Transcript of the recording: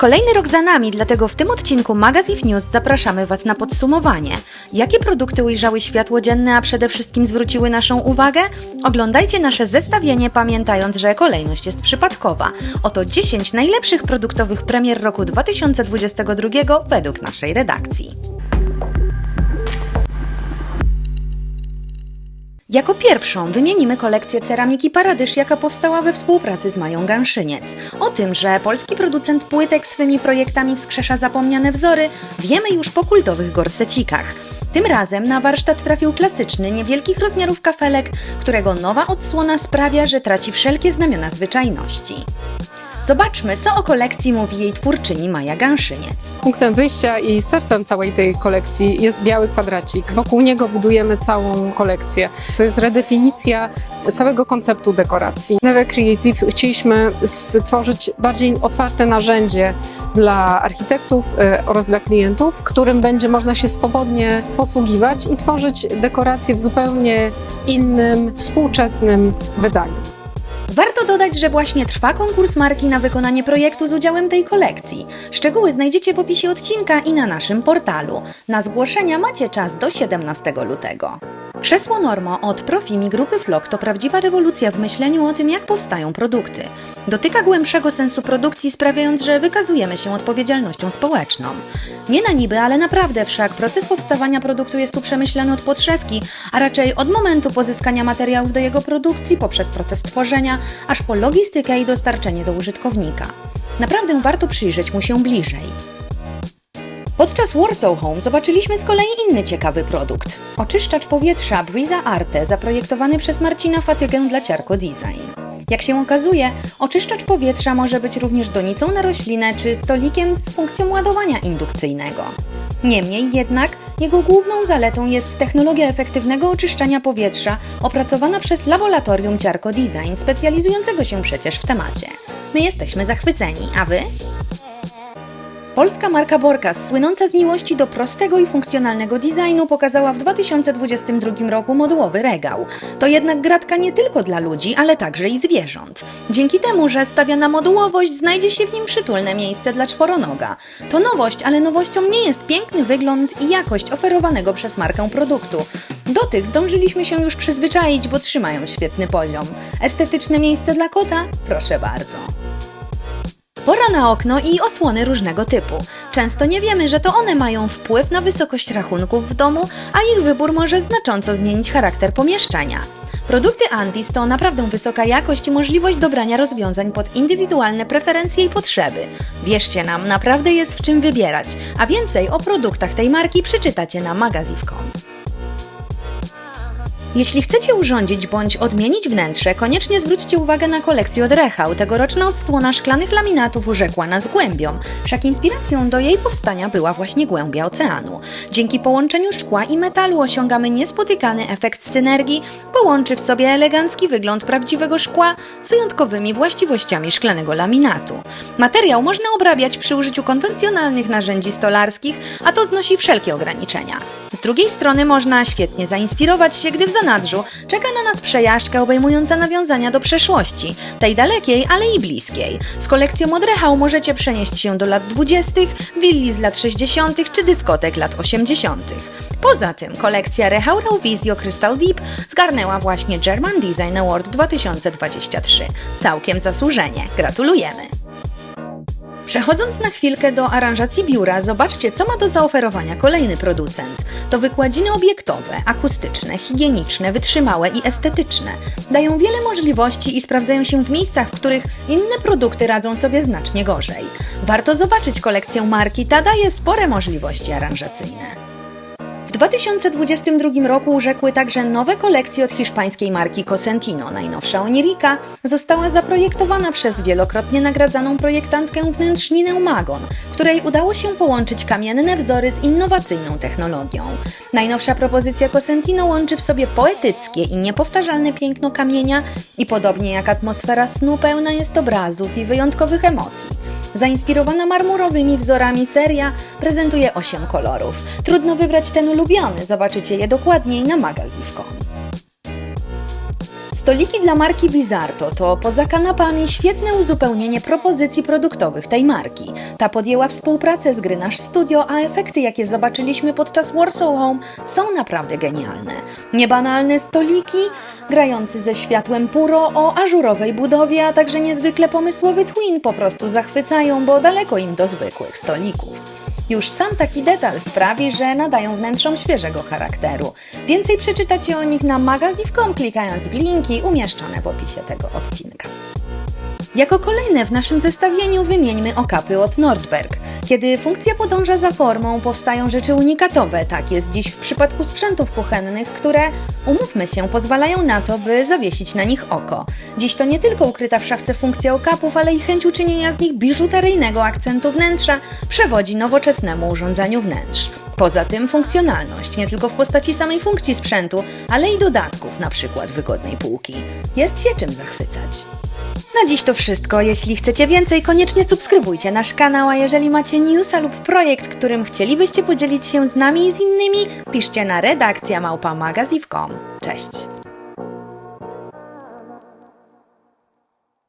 Kolejny rok za nami, dlatego w tym odcinku Magazine News zapraszamy Was na podsumowanie. Jakie produkty ujrzały światło dzienne, a przede wszystkim zwróciły naszą uwagę? Oglądajcie nasze zestawienie, pamiętając, że kolejność jest przypadkowa. Oto 10 najlepszych produktowych premier roku 2022 według naszej redakcji. Jako pierwszą wymienimy kolekcję ceramiki Paradysz, jaka powstała we współpracy z Mają Gęszyniec. O tym, że polski producent płytek swymi projektami wskrzesza zapomniane wzory, wiemy już po kultowych gorsecikach. Tym razem na warsztat trafił klasyczny, niewielkich rozmiarów kafelek, którego nowa odsłona sprawia, że traci wszelkie znamiona zwyczajności. Zobaczmy, co o kolekcji mówi jej twórczyni Maja Gęszyniec. Punktem wyjścia i sercem całej tej kolekcji jest biały kwadracik. Wokół niego budujemy całą kolekcję. To jest redefinicja całego konceptu dekoracji. Neve Creative chcieliśmy stworzyć bardziej otwarte narzędzie dla architektów e, oraz dla klientów, którym będzie można się swobodnie posługiwać i tworzyć dekoracje w zupełnie innym, współczesnym wydaniu. Warto dodać, że właśnie trwa konkurs marki na wykonanie projektu z udziałem tej kolekcji. Szczegóły znajdziecie w opisie odcinka i na naszym portalu. Na zgłoszenia macie czas do 17 lutego. Krzesło Normo od Profimi Grupy Flock to prawdziwa rewolucja w myśleniu o tym, jak powstają produkty. Dotyka głębszego sensu produkcji, sprawiając, że wykazujemy się odpowiedzialnością społeczną. Nie na niby, ale naprawdę wszak proces powstawania produktu jest tu przemyślany od podszewki, a raczej od momentu pozyskania materiałów do jego produkcji, poprzez proces tworzenia, aż po logistykę i dostarczenie do użytkownika. Naprawdę warto przyjrzeć mu się bliżej. Podczas Warsaw Home zobaczyliśmy z kolei inny ciekawy produkt. Oczyszczacz powietrza Briza Arte zaprojektowany przez Marcina Fatygę dla Ciarko Design. Jak się okazuje, oczyszczacz powietrza może być również donicą na roślinę czy stolikiem z funkcją ładowania indukcyjnego. Niemniej jednak jego główną zaletą jest technologia efektywnego oczyszczania powietrza opracowana przez laboratorium Ciarko Design specjalizującego się przecież w temacie. My jesteśmy zachwyceni, a wy? Polska marka Borkas, słynąca z miłości do prostego i funkcjonalnego designu, pokazała w 2022 roku modułowy regał. To jednak gratka nie tylko dla ludzi, ale także i zwierząt. Dzięki temu, że stawia na modułowość, znajdzie się w nim przytulne miejsce dla czworonoga. To nowość, ale nowością nie jest piękny wygląd i jakość oferowanego przez markę produktu. Do tych zdążyliśmy się już przyzwyczaić, bo trzymają świetny poziom. Estetyczne miejsce dla kota? Proszę bardzo. Pora na okno i osłony różnego typu. Często nie wiemy, że to one mają wpływ na wysokość rachunków w domu, a ich wybór może znacząco zmienić charakter pomieszczenia. Produkty Anvis to naprawdę wysoka jakość i możliwość dobrania rozwiązań pod indywidualne preferencje i potrzeby. Wierzcie nam, naprawdę jest w czym wybierać, a więcej o produktach tej marki przeczytacie na magaziv.com. Jeśli chcecie urządzić bądź odmienić wnętrze, koniecznie zwróćcie uwagę na kolekcję od Rechał. Tegoroczna odsłona szklanych laminatów urzekła nas głębią, wszak inspiracją do jej powstania była właśnie głębia oceanu. Dzięki połączeniu szkła i metalu osiągamy niespotykany efekt synergii, połączy w sobie elegancki wygląd prawdziwego szkła z wyjątkowymi właściwościami szklanego laminatu. Materiał można obrabiać przy użyciu konwencjonalnych narzędzi stolarskich, a to znosi wszelkie ograniczenia. Z drugiej strony można świetnie zainspirować się, gdy w zanadrzu czeka na nas przejażdżka obejmująca nawiązania do przeszłości, tej dalekiej, ale i bliskiej. Z kolekcją od Rechał możecie przenieść się do lat 20., willi z lat 60. czy dyskotek lat 80. Poza tym kolekcja Rechał Raw Visio Crystal Deep zgarnęła właśnie German Design Award 2023. Całkiem zasłużenie. Gratulujemy! Przechodząc na chwilkę do aranżacji biura, zobaczcie, co ma do zaoferowania kolejny producent. To wykładziny obiektowe, akustyczne, higieniczne, wytrzymałe i estetyczne. Dają wiele możliwości i sprawdzają się w miejscach, w których inne produkty radzą sobie znacznie gorzej. Warto zobaczyć kolekcję marki, ta daje spore możliwości aranżacyjne. W 2022 roku urzekły także nowe kolekcje od hiszpańskiej marki Cosentino. Najnowsza Onirika została zaprojektowana przez wielokrotnie nagradzaną projektantkę wnętrzninę Magon, której udało się połączyć kamienne wzory z innowacyjną technologią. Najnowsza propozycja Cosentino łączy w sobie poetyckie i niepowtarzalne piękno kamienia i podobnie jak atmosfera snu pełna jest obrazów i wyjątkowych emocji. Zainspirowana marmurowymi wzorami seria prezentuje 8 kolorów. Trudno wybrać ten ulubiony, zobaczycie je dokładniej na magazine.com. Stoliki dla marki Bizarto to poza kanapami świetne uzupełnienie propozycji produktowych tej marki. Ta podjęła współpracę z gry Nasz Studio, a efekty, jakie zobaczyliśmy podczas Warsaw Home, są naprawdę genialne. Niebanalne stoliki, grający ze światłem puro o ażurowej budowie, a także niezwykle pomysłowy twin po prostu zachwycają, bo daleko im do zwykłych stolików. Już sam taki detal sprawi, że nadają wnętrzom świeżego charakteru. Więcej przeczytacie o nich na magaziw.com klikając w linki umieszczone w opisie tego odcinka. Jako kolejne w naszym zestawieniu wymieńmy okapy od Nordberg. Kiedy funkcja podąża za formą, powstają rzeczy unikatowe. Tak jest dziś w przypadku sprzętów kuchennych, które, umówmy się, pozwalają na to, by zawiesić na nich oko. Dziś to nie tylko ukryta w szafce funkcja okapów, ale i chęć uczynienia z nich biżuteryjnego akcentu wnętrza przewodzi nowoczesnemu urządzeniu wnętrz. Poza tym funkcjonalność, nie tylko w postaci samej funkcji sprzętu, ale i dodatków, na przykład wygodnej półki. Jest się czym zachwycać. Na dziś to wszystko. Jeśli chcecie więcej, koniecznie subskrybujcie nasz kanał, a jeżeli macie newsa lub projekt, którym chcielibyście podzielić się z nami i z innymi, piszcie na redakcja małpa magaziw.com. Cześć!